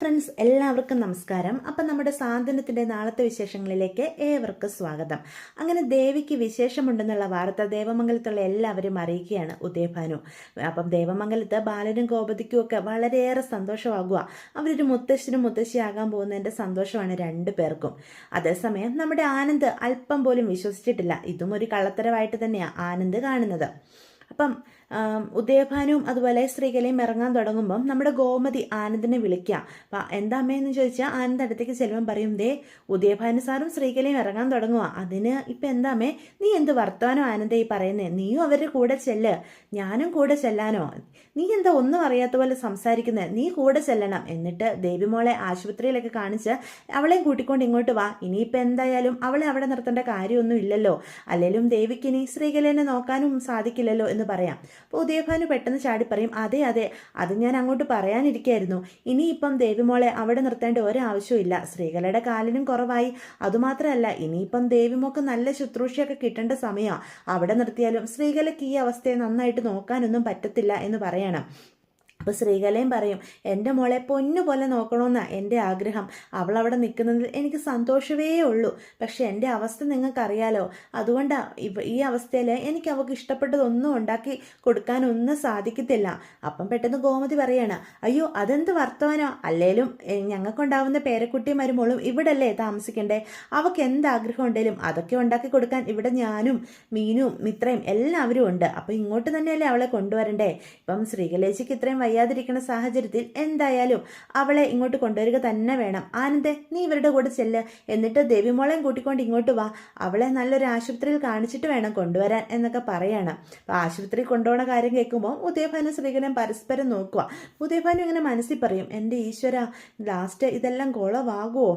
Friends എല്ലാവർക്കും നമസ്കാരം. അപ്പം നമ്മുടെ സാന്ത്വനത്തിന്റെ നാളത്തെ വിശേഷങ്ങളിലേക്ക് ഏവർക്കും സ്വാഗതം. അങ്ങനെ ദേവിക്ക് വിശേഷമുണ്ടെന്നുള്ള വാർത്ത ദേവമംഗലത്തുള്ള എല്ലാവരും അറിയിക്കുകയാണ് ഉദയഭാനു. അപ്പം ദേവമംഗലത്ത് ബാലനും ഗോപതിക്കും ഒക്കെ വളരെയേറെ സന്തോഷമാകുക. അവരൊരു മുത്തശ്ശനും മുത്തശ്ശിയാകാൻ പോകുന്നതിന്റെ സന്തോഷമാണ് രണ്ടു പേർക്കും. അതേസമയം നമ്മുടെ ആനന്ദ് അല്പം പോലും വിശ്വസിച്ചിട്ടില്ല. ഇതും ഒരു കള്ളത്തരമായിട്ട് തന്നെയാണ് ആനന്ദ് കാണുന്നത്. അപ്പം ഉദയഭാനുവും അതുപോലെ സ്ത്രീകളെയും ഇറങ്ങാൻ തുടങ്ങുമ്പം നമ്മുടെ ഗോമതി ആനന്ദിനെ വിളിക്കുക അപ്പം എന്താ അമ്മയെന്ന് ചോദിച്ചാൽ ആനന്ദ് അടുത്തേക്ക് ചെല്ലുമ്പം പറയും ദേ ഉദയഭാനു സാറും സ്ത്രീകളെയും ഇറങ്ങാൻ തുടങ്ങുക അതിന് ഇപ്പം എന്താ അമ്മേ? നീ എന്ത് വർത്തമാനോ ആനന്ദ ഈ പറയുന്നേ? നീയും അവരുടെ കൂടെ ചെല്ല്. ഞാനും കൂടെ ചെല്ലാനോ? നീ എന്താ ഒന്നും അറിയാത്ത പോലെ സംസാരിക്കുന്നത് നീ കൂടെ ചെല്ലണം. എന്നിട്ട് ദേവിമോളെ ആശുപത്രിയിലൊക്കെ കാണിച്ച് അവളെയും കൂട്ടിക്കൊണ്ട് ഇങ്ങോട്ട് വാ. ഇനിയിപ്പോൾ എന്തായാലും അവളെ അവിടെ നിർത്തേണ്ട കാര്യമൊന്നും ഇല്ലല്ലോ. അല്ലെങ്കിലും ദേവിക്ക് ഇനി ശ്രീകലേനെ നോക്കാനും സാധിക്കില്ലല്ലോ എന്ന് പറയാം. അപ്പോൾ ഉദയഭാനു പെട്ടെന്ന് ചാടി പറയും അതെ അതെ അത് ഞാൻ അങ്ങോട്ട് പറയാനിരിക്കായിരുന്നു. ഇനിയിപ്പം ദേവിമോളെ അവിടെ നിർത്തേണ്ട ഒരാവശ്യവും ഇല്ല സ്ത്രീകളുടെ കാലിനും കുറവായി. അതുമാത്രമല്ല ഇനിയിപ്പം ദേവിമോക്ക് നല്ല ശുശ്രൂഷയൊക്കെ കിട്ടേണ്ട സമയമാണ് അവിടെ നിർത്തിയാലും സ്ത്രീകൾക്ക് ഈ അവസ്ഥയെ നന്നായിട്ട് നോക്കാനൊന്നും പറ്റത്തില്ല എന്ന് പറയണം. അപ്പോൾ ശ്രീകലയും പറയും എന്റെ മോളെ പൊന്നുപോലെ നോക്കണമെന്നാണ് എന്റെ ആഗ്രഹം. അവൾ അവിടെ നിൽക്കുന്നതിൽ എനിക്ക് സന്തോഷമേ ഉള്ളൂ. പക്ഷേ എന്റെ അവസ്ഥ നിങ്ങൾക്കറിയാലോ. അതുകൊണ്ടാണ് ഇവ ഈ അവസ്ഥയിൽ എനിക്ക് അവൾക്ക് ഇഷ്ടപ്പെട്ടതൊന്നും ഉണ്ടാക്കി കൊടുക്കാനൊന്നും സാധിക്കത്തില്ല. അപ്പം പെട്ടെന്ന് ഗോമതി പറയാണ് അയ്യോ അതെന്ത് വർത്തമാനോ? അല്ലേലും ഞങ്ങൾക്കുണ്ടാവുന്ന പേരക്കുട്ടി മരുമോളും ഇവിടല്ലേ താമസിക്കണ്ടേ? അവൾക്ക് എന്ത് ആഗ്രഹം ഉണ്ടെങ്കിലും അതൊക്കെ ഉണ്ടാക്കി കൊടുക്കാൻ ഇവിടെ ഞാനും മീനും മിത്രയും എല്ലാവരും ഉണ്ട്. അപ്പോൾ ഇങ്ങോട്ട് തന്നെയല്ലേ അവളെ കൊണ്ടുവരണ്ടേ? ഇപ്പം ശ്രീകലേശിക്ക് ഇത്രയും വയ്യാതിരിക്കുന്ന സാഹചര്യത്തിൽ എന്തായാലും അവളെ ഇങ്ങോട്ട് കൊണ്ടുവരിക തന്നെ വേണം. ആനന്ദേ നീ ഇവരുടെ കൂടെ ചെല്ല്. എന്നിട്ട് ദേവിമോളെയും കൂട്ടിക്കൊണ്ട് ഇങ്ങോട്ട് വാ. അവളെ നല്ലൊരു ആശുപത്രിയിൽ കാണിച്ചിട്ട് വേണം കൊണ്ടുവരാൻ എന്നൊക്കെ പറയണം. അപ്പോൾ ആശുപത്രി കൊണ്ടുപോകുന്ന കാര്യം കേൾക്കുമ്പോൾ ഉദയഭാനും ശ്രീകരനും പരസ്പരം നോക്കുക. ഉദയഭാനും ഇങ്ങനെ മനസ്സിൽ പറയും എന്റെ ഈശ്വര ലാസ്റ്റ് ഇതെല്ലാം കുളവാകുമോ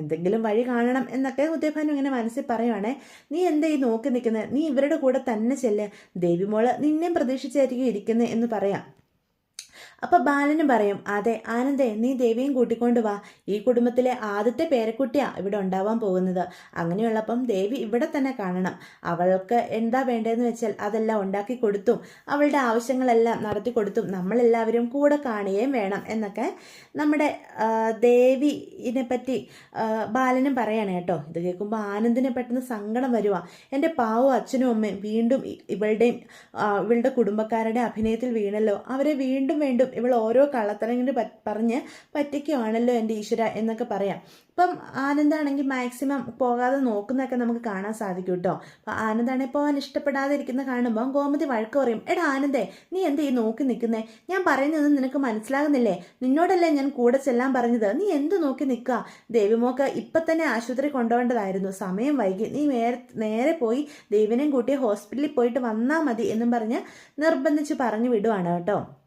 എന്തെങ്കിലും വഴി കാണണം എന്നൊക്കെ ഉദയഭാനു ഇങ്ങനെ മനസ്സിൽ പറയുവാണേ. നീ എന്താ ഈ നോക്കി നിൽക്കുന്നത് നീ ഇവരുടെ കൂടെ തന്നെ ചെല്ല്. ദേവിമോൾ നിന്നെയും പ്രതീക്ഷിച്ചായിരിക്കും ഇരിക്കുന്നത് എന്ന് പറയാം. അപ്പൊ ബാലനും പറയും അതെ ആനന്ദേ നീ ദേവിയും കൂട്ടിക്കൊണ്ടു വാ. ഈ കുടുംബത്തിലെ ആദ്യത്തെ പേരക്കുട്ടിയാ ഇവിടെ ഉണ്ടാവാൻ പോകുന്നത്. അങ്ങനെയുള്ളപ്പം ദേവി ഇവിടെ തന്നെ കാണണം. അവൾക്ക് എന്താ വേണ്ടതെന്ന് വെച്ചാൽ അതെല്ലാം ഉണ്ടാക്കി കൊടുത്തും അവളുടെ ആവശ്യങ്ങളെല്ലാം നടത്തി കൊടുത്തും നമ്മളെല്ലാവരും കൂടെ കാണുകയും വേണം എന്നൊക്കെ നമ്മുടെ ദേവിനെ പറ്റി ബാലനും പറയാണ് കേട്ടോ. ഇത് കേൾക്കുമ്പോൾ ആനന്ദിനെ പെട്ടെന്ന് സങ്കടം വരുക എന്റെ പാവം അച്ഛനും അമ്മയും വീണ്ടും ഇവളുടെയും ഇവളുടെ കുടുംബക്കാരുടെ അഭിനയത്തിൽ വീണല്ലോ. അവരെ വീണ്ടും വീണ്ടും ഇവൾ ഓരോ കള്ളത്തരങ്ങിന് പ- പറഞ്ഞ് പറ്റിക്കുവാണല്ലോ എന്റെ ഈശ്വര എന്നൊക്കെ പറയാം. ഇപ്പം ആനന്ദാണെങ്കിൽ മാക്സിമം പോകാതെ നോക്കുന്നതൊക്കെ നമുക്ക് കാണാൻ സാധിക്കും കേട്ടോ. അപ്പം ആനന്ദാണെങ്കിൽ പോകാൻ ഇഷ്ടപ്പെടാതെ ഇരിക്കുന്ന കാണുമ്പോൾ ഗോമതി വഴക്ക് പറയും എടാ ആനന്ദേ നീ എന്താ ഈ നോക്കി നിൽക്കുന്നേ? ഞാൻ പറയുന്നത് നിനക്ക് മനസ്സിലാകുന്നില്ലേ? നിന്നോടല്ലേ ഞാൻ കൂടെ ചെല്ലാൻ പറഞ്ഞത്? നീ എന്ത് നോക്കി നിൽക്കുക ദേവിമോക്ക് ഇപ്പം തന്നെ ആശുപത്രി കൊണ്ടുപോകേണ്ടതായിരുന്നു. സമയം വൈകി. നീ നേരെ നേരെ പോയി ദേവിനെയും കൂട്ടി ഹോസ്പിറ്റലിൽ പോയിട്ട് വന്നാൽ മതി എന്നും പറഞ്ഞ് നിർബന്ധിച്ച് പറഞ്ഞു വിടുവാണ് കേട്ടോ.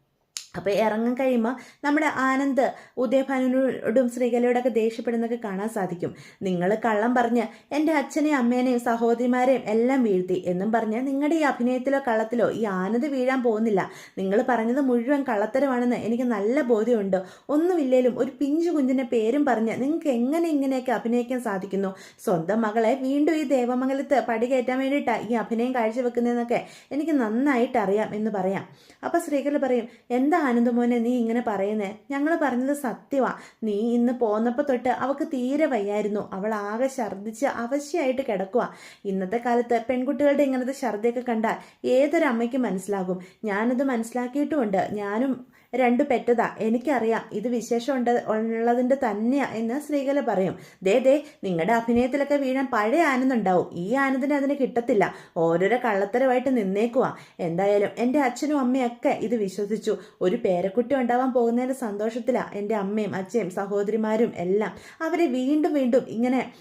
അപ്പോൾ ഇറങ്ങാൻ കഴിയുമ്പോൾ നമ്മുടെ ആനന്ദ് ഉദയഭാനുവിനോടും ശ്രീകലയോടൊക്കെ ദേഷ്യപ്പെടുന്നൊക്കെ കാണാൻ സാധിക്കും. നിങ്ങൾ കള്ളം പറഞ്ഞ് എന്റെ അച്ഛനെയും അമ്മേനെയും സഹോദരിമാരെയും എല്ലാം വീഴ്ത്തി എന്നും പറഞ്ഞ് നിങ്ങളുടെ ഈ അഭിനയത്തിലോ കള്ളത്തിലോ ഈ ആനന്ദ് വീഴാൻ പോകുന്നില്ല. നിങ്ങൾ പറഞ്ഞത് മുഴുവൻ കള്ളത്തരമാണെന്ന് എനിക്ക് നല്ല ബോധ്യമുണ്ട്. ഒന്നുമില്ലേലും ഒരു പിഞ്ചു കുഞ്ഞിന്റെ പേരും പറഞ്ഞ് നിങ്ങൾക്ക് എങ്ങനെ ഇങ്ങനെയൊക്കെ അഭിനയിക്കാൻ സാധിക്കുന്നു? സ്വന്തം മകളെ വീണ്ടും ഈ ദേവമംഗലത്ത് പടി കയറ്റാൻ വേണ്ടിയിട്ടാണ് ഈ അഭിനയം കാഴ്ചവെക്കുന്നതെന്നൊക്കെ എനിക്ക് നന്നായിട്ട് അറിയാം എന്ന് പറയാം. അപ്പോൾ ശ്രീകല പറയും എന്താ ആനന്ദമോനെ നീ ഇങ്ങനെ പറയുന്നേ? ഞങ്ങൾ പറഞ്ഞത് സത്യമാ നീ ഇന്ന് പോന്നപ്പോൾ തൊട്ട് അവൾക്ക് തീരെ വയ്യായിരുന്നു. അവൾ ആകെ ഛർദ്ദിച്ച് അവശയായിട്ട് കിടക്കുക ഇന്നത്തെ കാലത്ത് പെൺകുട്ടികളുടെ ഇങ്ങനത്തെ ഛർദ്ദിയൊക്കെ കണ്ടാൽ ഏതൊരു അമ്മയ്ക്കും മനസ്സിലാകും. ഞാനത് മനസ്സിലാക്കിയിട്ടുമുണ്ട്. ഞാനും രണ്ടു പെറ്റതാ. എനിക്കറിയാം ഇത് വിശേഷം ഉണ്ട് ഉള്ളതിന്റെ തന്നെയാ എന്ന് ശ്രീകല പറയും. ദേ ദേ നിങ്ങളുടെ അഭിനയത്തിലൊക്കെ വീഴാൻ പഴയ ആനന്ദുണ്ടാവും. ഈ ആനന്ദിന് അതിന് കിട്ടത്തില്ല. ഓരോരോ കള്ളത്തരമായിട്ട് നിന്നേക്കുവാ. എന്തായാലും എന്റെ അച്ഛനും അമ്മയൊക്കെ ഇത് വിശ്വസിച്ചു. ഒരു പേരക്കുട്ടി ഉണ്ടാവാൻ പോകുന്നതിന്റെ സന്തോഷത്തിലാണ് എന്റെ അമ്മയും അച്ഛയും സഹോദരിമാരും എല്ലാം അവരെ വീണ്ടും വീണ്ടും ഇങ്ങനെ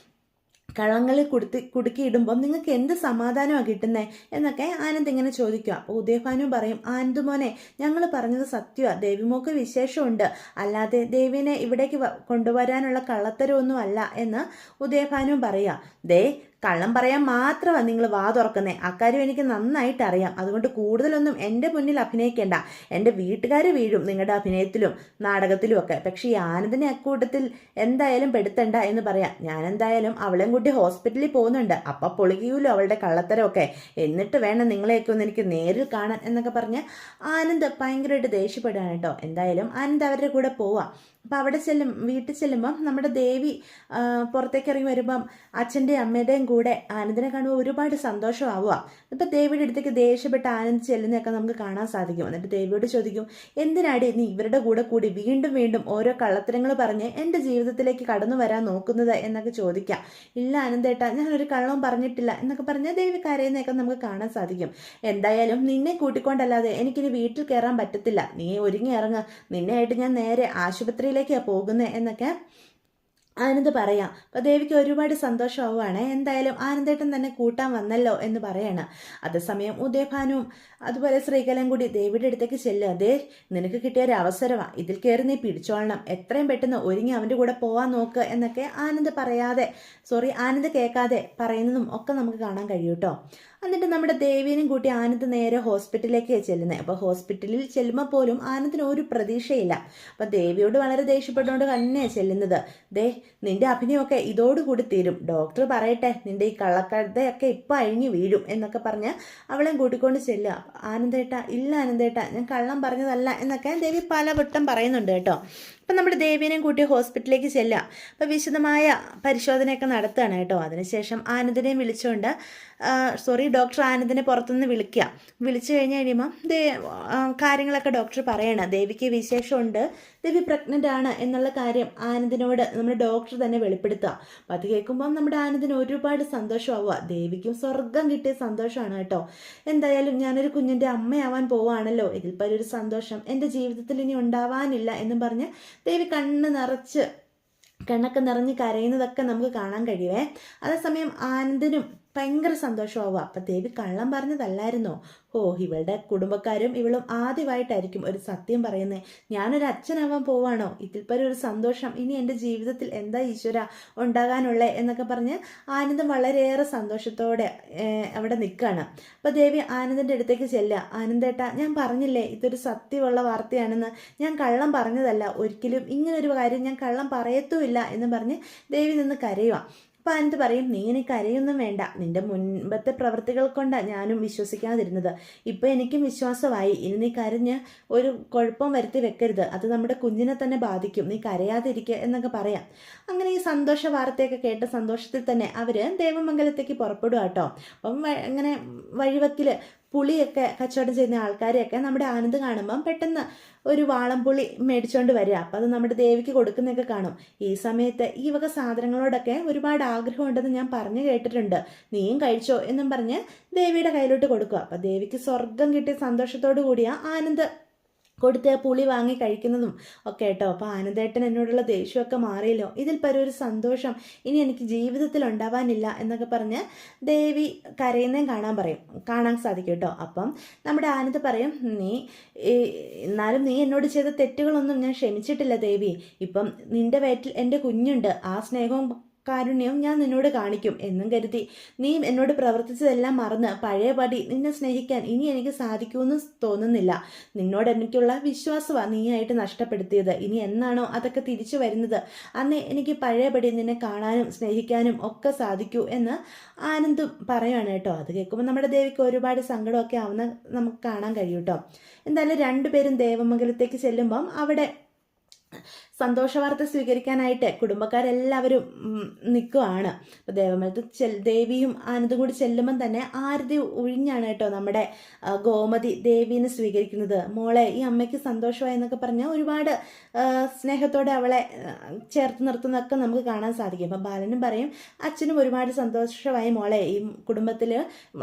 കള്ളങ്ങളിൽ കുടുത്തി കുടുക്കിയിടുമ്പം നിങ്ങൾക്ക് എന്ത് സമാധാനമാണ് കിട്ടുന്നത് എന്നൊക്കെ ആനന്ദ് ഇങ്ങനെ ചോദിക്കുക അപ്പോൾ ഉദയഭാനു പറയും ആനന്ദ് മോനെ ഞങ്ങൾ പറഞ്ഞത് സത്യമാണ് ദേവിമോക്ക് വിശേഷമുണ്ട്. അല്ലാതെ ദേവിനെ ഇവിടേക്ക് കൊണ്ടുവരാനുള്ള കള്ളത്തരമൊന്നും അല്ല എന്ന് ഉദയഭാനു പറയുക ദേ കള്ളം പറയാൻ മാത്രമാണ് നിങ്ങൾ വാ തുറക്കുന്നത് അക്കാര്യം എനിക്ക് നന്നായിട്ട് അറിയാം അതുകൊണ്ട് കൂടുതലൊന്നും എന്റെ മുന്നിൽ അഭിനയിക്കേണ്ട. എന്റെ വീട്ടുകാർ വീഴും നിങ്ങളുടെ അഭിനയത്തിലും നാടകത്തിലും ഒക്കെ. പക്ഷേ ഈ ആനന്ദിനെ അക്കൂട്ടത്തിൽ എന്തായാലും പെടുത്തണ്ട എന്ന് പറയാം. ഞാൻ എന്തായാലും അവളെയും കൂട്ടി ഹോസ്പിറ്റലിൽ പോകുന്നുണ്ട്. അപ്പം പൊളിക്കൂലോ അവളുടെ കള്ളത്തരമൊക്കെ. എന്നിട്ട് വേണം നിങ്ങളെയൊക്കെ ഒന്ന് എനിക്ക് നേരിൽ കാണാൻ എന്നൊക്കെ പറഞ്ഞ് ആനന്ദ് ഭയങ്കരമായിട്ട് ദേഷ്യപ്പെടുകയാണ് കേട്ടോ. എന്തായാലും ആനന്ദ് അവരുടെ കൂടെ പോവാം. അപ്പം അവിടെ ചെല്ലും വീട്ടിൽ ചെല്ലുമ്പം നമ്മുടെ ദേവി പുറത്തേക്ക് ഇറങ്ങി വരുമ്പം അച്ഛന്റെയും അമ്മയുടെയും കൂടെ ആനന്ദിനെ കാണുമ്പോൾ ഒരുപാട് സന്തോഷമാവുക. ഇപ്പം ദേവിയുടെ അടുത്തേക്ക് ദേഷ്യപ്പെട്ട് ആനന്ദ് ചെല്ലുന്നതൊക്കെ നമുക്ക് കാണാൻ സാധിക്കും. എന്നിട്ട് ദേവിയോട് ചോദിക്കും എന്തിനാടി നീ ഇവരുടെ കൂടെ കൂടി വീണ്ടും വീണ്ടും ഓരോ കള്ളത്തരങ്ങൾ പറഞ്ഞ് എന്റെ ജീവിതത്തിലേക്ക് കടന്നു വരാൻ നോക്കുന്നത്? എന്നൊക്കെ ചോദിക്കാം. ഇല്ല ആനന്ദേട്ടാ ഞാനൊരു കള്ളവും പറഞ്ഞിട്ടില്ല എന്നൊക്കെ പറഞ്ഞാൽ ദേവി കരയുന്നതൊക്കെ നമുക്ക് കാണാൻ സാധിക്കും. എന്തായാലും നിന്നെ കൂട്ടിക്കൊണ്ടല്ലാതെ എനിക്കിനി വീട്ടിൽ കയറാൻ പറ്റത്തില്ല. നീ ഒരുങ്ങി ഇറങ്ങ. നിന്നെയായിട്ട് ഞാൻ നേരെ ആശുപത്രിയിലേക്കാണ് പോകുന്നത് എന്നൊക്കെ ആനന്ദ് പറയാം. അപ്പോൾ ദേവിക്ക് ഒരുപാട് സന്തോഷമാവുകയാണ് എന്തായാലും ആനന്ദേട്ടൻ തന്നെ കൂട്ടാൻ വന്നല്ലോ എന്ന് പറയാണ്. അതേസമയം ഉദയഭാനുവും അതുപോലെ ശ്രീകലം കൂടി ദേവിയുടെ അടുത്തേക്ക് ചെല്ലുക. അതേ നിനക്ക് കിട്ടിയ ഒരു അവസരമാണ് ഇതിൽ കയറി നീ പിടിച്ചോളണം. എത്രയും പെട്ടെന്ന് ഒരുങ്ങി അവന്റെ കൂടെ പോവാൻ നോക്ക് എന്നൊക്കെ ആനന്ദ് പറയാതെ സോറി ആനന്ദ് കേൾക്കാതെ പറയുന്നതും ഒക്കെ നമുക്ക് കാണാൻ കഴിയും കേട്ടോ. എന്നിട്ട് നമ്മുടെ ദേവീനും കൂട്ടി ആനന്ദ് നേരെ ഹോസ്പിറ്റലിലേക്ക് ചെല്ലുന്നത് അപ്പോൾ ഹോസ്പിറ്റലിൽ ചെല്ലുമ്പോൾ പോലും ആനന്ദിന് ഒരു പ്രതീക്ഷയില്ല. അപ്പോൾ ദേവിയോട് വളരെ ദേഷ്യപ്പെട്ടുകൊണ്ട് തന്നെയാണ് ചെല്ലുന്നത്. ദേ നിന്റെ അഭിനയമൊക്കെ ഇതോടുകൂടി തീരും. ഡോക്ടർ പറയട്ടെ നിന്റെ ഈ കള്ളക്കഥയൊക്കെ ഇപ്പം അഴിഞ്ഞു വീഴും എന്നൊക്കെ പറഞ്ഞ് അവളെയും കൂട്ടിക്കൊണ്ട് ചെല്ലുക. ആനന്ദേട്ട ഇല്ല ആനന്ദേട്ട ഞാൻ കള്ളം പറഞ്ഞതല്ല എന്നൊക്കെ ദേവി പലവട്ടം പറയുന്നുണ്ട് കേട്ടോ. അപ്പം നമ്മൾ ദേവീനെയും കൂട്ടി ഹോസ്പിറ്റലിലേക്ക് ചെല്ലുക. അപ്പോൾ വിശദമായ പരിശോധനയൊക്കെ നടത്തുകയാണ് കേട്ടോ. അതിനുശേഷം ആനന്ദിനെയും വിളിച്ചുകൊണ്ട് സോറി ഡോക്ടർ ആനന്ദിനെ പുറത്തുനിന്ന് വിളിക്കുക. വിളിച്ചു കഴിഞ്ഞ് കഴിയുമ്പം കാര്യങ്ങളൊക്കെ ഡോക്ടർ പറയണം. ദേവിക്ക് വിശേഷമുണ്ട്. ദേവി പ്രഗ്നന്റ് ആണ് എന്നുള്ള കാര്യം ആനന്ദിനോട് നമ്മുടെ ഡോക്ടർ തന്നെ വെളിപ്പെടുത്തുക. അപ്പോൾ അത് കേൾക്കുമ്പം നമ്മുടെ ആനന്ദിന് ഒരുപാട് സന്തോഷമാവുക. ദേവിക്കും സ്വർഗം കിട്ടിയ സന്തോഷമാണ് കേട്ടോ. എന്തായാലും ഞാനൊരു കുഞ്ഞിന്റെ അമ്മയാവാൻ പോവാണല്ലോ. ഇതിൽ പലൊരു സന്തോഷം. എന്റെ ജീവിതത്തിൽ ഇനി ഉണ്ടാവാനില്ല എന്നും പറഞ്ഞ് ദേവി കണ്ണ് നിറച്ച് കണ്ണൊക്കെ നിറഞ്ഞ് കരയുന്നതൊക്കെ നമുക്ക് കാണാൻ കഴിയുവേ. അതേസമയം ആനന്ദിനും ഭയങ്കര സന്തോഷമാവുക അപ്പം ദേവി കള്ളം പറഞ്ഞതല്ലായിരുന്നോ? ഓ ഇവളുടെ കുടുംബക്കാരും ഇവളും ആദ്യമായിട്ടായിരിക്കും ഒരു സത്യം പറയുന്നത് ഞാനൊരു അച്ഛനാവാൻ പോവാണോ? ഇതിൽ പരം ഒരു സന്തോഷം. ഇനി എന്റെ ജീവിതത്തിൽ എന്താ ഈശ്വര ഉണ്ടാകാനുള്ളത് എന്നൊക്കെ പറഞ്ഞ് ആനന്ദം വളരെയേറെ സന്തോഷത്തോടെ അവിടെ നിൽക്കുകയാണ്. അപ്പോൾ ദേവി ആനന്ദന്റെ അടുത്തേക്ക് ചെല്ലുക. ആനന്ദേട്ട ഞാൻ പറഞ്ഞില്ലേ ഇതൊരു സത്യമുള്ള വാർത്തയാണെന്ന്. ഞാൻ കള്ളം പറഞ്ഞതല്ല. ഒരിക്കലും ഇങ്ങനൊരു കാര്യം ഞാൻ കള്ളം പറയത്തുമില്ല എന്ന് പറഞ്ഞ് ദേവി നിന്ന് കരയുക. അപ്പം അനന്ത് പറയും? നീ ഇനി കരയൊന്നും വേണ്ട. നിന്റെ മുൻപത്തെ പ്രവൃത്തികൾ കൊണ്ടാണ് ഞാനും വിശ്വസിക്കാതിരുന്നത്. ഇപ്പം എനിക്കും വിശ്വാസമായി. ഇനി നീ കരഞ്ഞ് ഒരു കുഴപ്പം വരുത്തി വെക്കരുത്. അത് നമ്മുടെ കുഞ്ഞിനെ തന്നെ ബാധിക്കും. നീ കരയാതിരിക്കുക എന്നൊക്കെ പറയാം. അങ്ങനെ ഈ സന്തോഷ വാർത്തയൊക്കെ കേട്ട സന്തോഷത്തിൽ തന്നെ അവർ ദേവമംഗലത്തേക്ക് പുറപ്പെടുക കേട്ടോ അപ്പം അങ്ങനെ വഴിവക്കിൽ പുളിയൊക്കെ കച്ചവടം ചെയ്യുന്ന ആൾക്കാരെയൊക്കെ നമ്മുടെ ആനന്ദ് കാണുമ്പം പെട്ടെന്ന് ഒരു വാളംപുളി മേടിച്ചുകൊണ്ട് വരിക. അപ്പം അത് നമ്മുടെ ദേവിക്ക് കൊടുക്കുന്നതൊക്കെ കാണും. ഈ സമയത്ത് ഈ വക സാധനങ്ങളോടൊക്കെ ഒരുപാട് ആഗ്രഹമുണ്ടെന്ന് ഞാൻ പറഞ്ഞു കേട്ടിട്ടുണ്ട്. നീയും കഴിച്ചോ എന്നും പറഞ്ഞ് ദേവിയുടെ കയ്യിലോട്ട് കൊടുക്കുക അപ്പം ദേവിക്ക് സ്വർഗം കിട്ടിയ സന്തോഷത്തോടു കൂടിയ ആനന്ദ് കൊടുത്ത് പുളി വാങ്ങി കഴിക്കുന്നതും ഒക്കെ കേട്ടോ. അപ്പോൾ ആനന്ദേട്ടൻ എന്നോടുള്ള ദേഷ്യമൊക്കെ മാറിയല്ലോ. ഇതിൽ പരം ഒരു സന്തോഷം ഇനി എനിക്ക് ജീവിതത്തിൽ ഉണ്ടാവാനില്ല എന്നൊക്കെ പറഞ്ഞ് ദേവി കരയുന്നതും കാണാൻ പറയും. കാണാൻ സാധിക്കും കേട്ടോ. അപ്പം നമ്മുടെ ആനന്ദ് പറയും നീ എന്നാലും നീ എന്നോട് ചെയ്ത തെറ്റുകളൊന്നും ഞാൻ ക്ഷമിച്ചിട്ടില്ല ദേവി. ഇപ്പം നിന്റെ വയറ്റിൽ എന്റെ കുഞ്ഞുണ്ട്. ആ സ്നേഹവും കാരുണ്യവും ഞാൻ നിന്നോട് കാണിക്കും എന്നും കരുതി. നീ എന്നോട് പ്രവർത്തിച്ചതെല്ലാം മറന്ന് പഴയപടി നിന്നെ സ്നേഹിക്കാൻ ഇനി എനിക്ക് സാധിക്കുമെന്ന് തോന്നുന്നില്ല. നിന്നോട് എനിക്കുള്ള വിശ്വാസമാണ് നീയായിട്ട് നഷ്ടപ്പെടുത്തിയത്. ഇനി എന്നാണോ അതൊക്കെ തിരിച്ചു വരുന്നത്? അന്ന് എനിക്ക് പഴയപടി നിന്നെ കാണാനും സ്നേഹിക്കാനും ഒക്കെ സാധിക്കൂ എന്ന് ആനന്ദും പറയുകയാണ് കേട്ടോ. അത് കേൾക്കുമ്പോൾ നമ്മുടെ ദേവിക്ക് ഒരുപാട് സങ്കടമൊക്കെ ആവുന്ന നമുക്ക് കാണാൻ കഴിയും കേട്ടോ. എന്തായാലും രണ്ടുപേരും ദേവമംഗലത്തേക്ക് ചെല്ലുമ്പം അവിടെ സന്തോഷവാർത്ത സ്വീകരിക്കാനായിട്ട് കുടുംബക്കാരെല്ലാവരും നിൽക്കുകയാണ് അപ്പോൾ ദേവമലത്ത് ചെൽ ദേവിയും ആനന്ദും കൂടി ചെല്ലുമ്പം തന്നെ ആരതി ഒഴിഞ്ഞാണ് കേട്ടോ നമ്മുടെ ഗോമതി ദേവീനെ സ്വീകരിക്കുന്നത്. മോളെ ഈ അമ്മയ്ക്ക് സന്തോഷമായി എന്നൊക്കെ പറഞ്ഞാൽ ഒരുപാട് സ്നേഹത്തോടെ അവളെ ചേർത്ത് നിർത്തുന്നതൊക്കെ നമുക്ക് കാണാൻ സാധിക്കും. അപ്പം ബാലനും പറയും അച്ഛനും ഒരുപാട് സന്തോഷമായി മോളെ ഈ കുടുംബത്തിൽ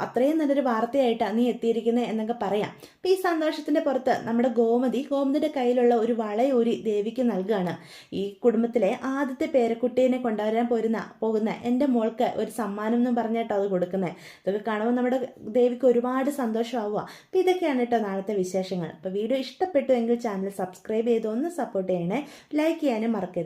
അത്രയും നല്ലൊരു വാർത്തയായിട്ടാണ് നീ എത്തിയിരിക്കുന്നത് എന്നൊക്കെ പറയാം. അപ്പം ഈ സന്തോഷത്തിന്റെ പുറത്ത് നമ്മുടെ ഗോമതി ഗോമതിയുടെ കയ്യിലുള്ള ഒരു വളയൂരി ദേവിക്ക് നൽകുകയാണ് ഈ കുടുംബത്തിലെ ആദ്യത്തെ പേരക്കുട്ടീനെ കൊണ്ടുവരാൻ പോരുന്ന പോകുന്ന എന്റെ മോൾക്ക് ഒരു സമ്മാനം എന്നും പറഞ്ഞിട്ടോ അത് കൊടുക്കുന്നത് ഇതൊക്കെ കാണുമ്പോൾ നമ്മുടെ ദേവിക്ക് ഒരുപാട് സന്തോഷമാവുക. അപ്പോൾ ഇതൊക്കെയാണ് കേട്ടോ നാളത്തെ വിശേഷങ്ങൾ. അപ്പോൾ വീഡിയോ ഇഷ്ടപ്പെട്ടു എങ്കിൽ ചാനൽ സബ്സ്ക്രൈബ് ചെയ്ത് ഒന്ന് സപ്പോർട്ട് ചെയ്യണേ. ലൈക്ക് ചെയ്യാനും മറക്കരുത്.